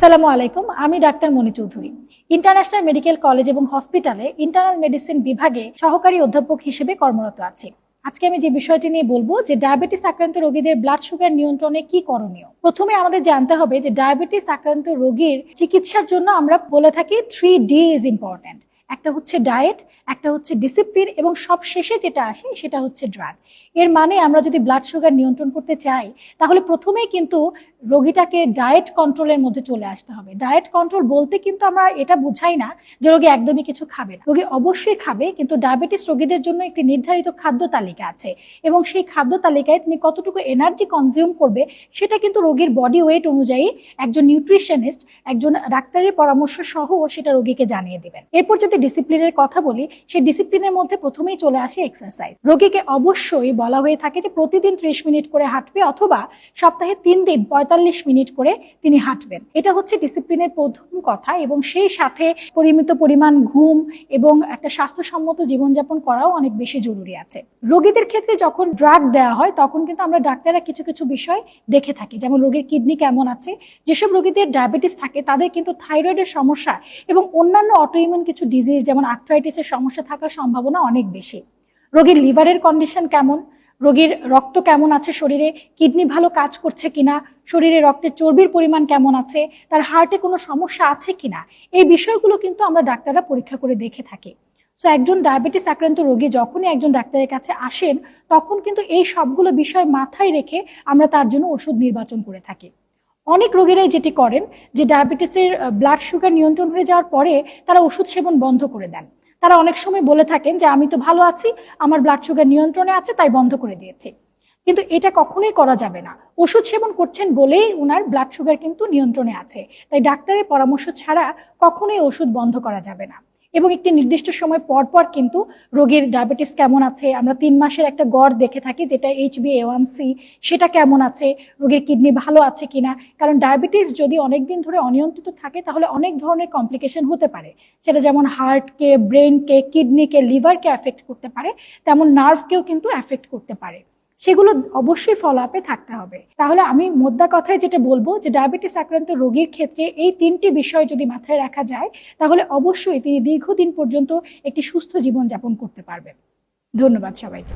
আসসালামু আলাইকুম, আমি doctor Moni Chowdhury. International medical college এবং হসপিটালে ইন্টারনাল মেডিসিন বিভাগে সহকারী অধ্যাপক হিসেবে কর্মরত আছি। আজকে আমি যে বিষয়টি নিয়ে বলব, যে ডায়াবেটিস আক্রান্ত রোগীদের ব্লাড সুগার নিয়ন্ত্রণে কি করণীয়। প্রথমে আমাদের জানতে হবে যে ডায়াবেটিস আক্রান্ত রোগীর চিকিৎসার জন্য আমরা বলে থাকি থ্রি ডি ইজ ইম্পর্ট্যান্ট একটা হচ্ছে ডায়েট একটা হচ্ছে ডিসিপ্লিন এবং সব শেষে যেটা আসে সেটা হচ্ছে ড্রাগ এর মানে আমরা যদি ব্লাড সুগার নিয়ন্ত্রণ করতে চাই, তাহলে প্রথমেই কিন্তু রোগীটাকে ডায়েট কন্ট্রোলের মধ্যে চলে আসতে হবে। ডায়েট কন্ট্রোল বলতে কিন্তু আমরা এটা বুঝাই না যে রোগী একদমই কিছু খাবে না। রোগী অবশ্যই খাবে, কিন্তু ডায়াবেটিস রোগীদের জন্য একটি নির্ধারিত খাদ্য তালিকা আছে এবং সেই খাদ্য তালিকায় তিনি কতটুকু এনার্জি কনজিউম করবে সেটা কিন্তু রোগীর বডি ওয়েট অনুযায়ী একজন নিউট্রিশনিস্ট একজন ডাক্তারের পরামর্শ সহ সেটা রোগীকে জানিয়ে দেবেন। এরপর যদি ডিসিপ্লিনের কথা বলি, সেই ডিসিপ্লিনের মধ্যে প্রথমেই চলে আসে এক্সারসাইজ রোগীকে অবশ্যই বলা হয়ে থাকে যে প্রতিদিন ত্রিশ মিনিট করে হাঁটবে অথবা সপ্তাহে তিন দিন পঁয়তাল্লিশ মিনিট করে তিনি হাঁটবেন। এটা হচ্ছে ডিসিপ্লিনের প্রথম কথা এবং সেই সাথে পরিমিত পরিমাণ ঘুম এবং একটা স্বাস্থ্যসম্মত জীবনযাপন করাও অনেক বেশি জরুরি আছে। রোগীদের ক্ষেত্রে যখন ড্রাগ দেওয়া হয়, তখন কিন্তু আমরা ডাক্তাররা কিছু কিছু বিষয় দেখে থাকি। যেমন রোগীর কিডনি কেমন আছে, যেসব রোগীদের ডায়াবেটিস থাকে, তাদের কিন্তু থাইরয়েডের সমস্যা এবং অন্যান্য অটোইমিউন কিছু ডিজিজ যেমন আর্থ্রাইটিসের সমস্যা থাকার সম্ভাবনা অনেক বেশি। রোগীর লিভারের কন্ডিশন কেমন রোগীর রক্ত কেমন আছে শরীরে? কিডনি ভালো কাজ করছে কিনা? শরীরে রক্তের চর্বির পরিমাণ কেমন আছে? তার হার্টে কোনো সমস্যা আছে কিনা? এই বিষয়গুলো কিন্তু আমরা ডাক্তাররা পরীক্ষা করে দেখে থাকি। সো একজন ডায়াবেটিস আক্রান্ত রোগী যখনই একজন ডাক্তারের কাছে আসেন, তখন কিন্তু এই সবগুলো বিষয় মাথায় রেখে আমরা তার জন্য ওষুধ নির্বাচন করে থাকি। অনেক রোগীরাই যেটি করেন, যে ডায়াবেটিসের ব্লাড সুগার নিয়ন্ত্রণ হয়ে যাওয়ার পরে তারা ওষুধ সেবন বন্ধ করে দেন। তারা অনেক সময় বলে থাকেন যে, আমি তো ভালো আছি, আমার ব্লাড সুগার নিয়ন্ত্রণে আছে, তাই বন্ধ করে দিয়েছি। কিন্তু এটা কখনোই করা যাবে না। ওষুধ সেবন করছেন বলেই ওনার ব্লাড সুগার কিন্তু নিয়ন্ত্রণে আছে। তাই ডাক্তারের পরামর্শ ছাড়া কখনোই ওষুধ বন্ধ করা যাবে না। এবং একটি নির্দিষ্ট সময় পর পর কিন্তু রোগীর ডায়াবেটিস কেমন আছে, আমরা তিন মাসের একটা গড় দেখে থাকি যেটা এইচ বি ওয়ান সি সেটা কেমন আছে, রোগীর কিডনি ভালো আছে কিনা? কারণ ডায়াবেটিস যদি অনেক দিন ধরে অনিয়ন্ত্রিত থাকে, তাহলে অনেক ধরনের কমপ্লিকেশন হতে পারে। সেটা যেমন হার্টকে ব্রেনকে কিডনিকে লিভারকে অ্যাফেক্ট করতে পারে, তেমন নার্ভকেও কিন্তু অ্যাফেক্ট করতে পারে। সেগুলো অবশ্যই ফলো আপে থাকতে হবে। তাহলে আমি মোদ্দা কথায় যেটা বলব যে ডায়াবেটিস আক্রান্ত রোগীর ক্ষেত্রে এই তিনটি বিষয় যদি মাথায় রাখা যায়, তাহলে অবশ্যই তিনি দীর্ঘদিন পর্যন্ত একটি সুস্থ জীবনযাপন করতে পারবেন। ধন্যবাদ সবাইকে।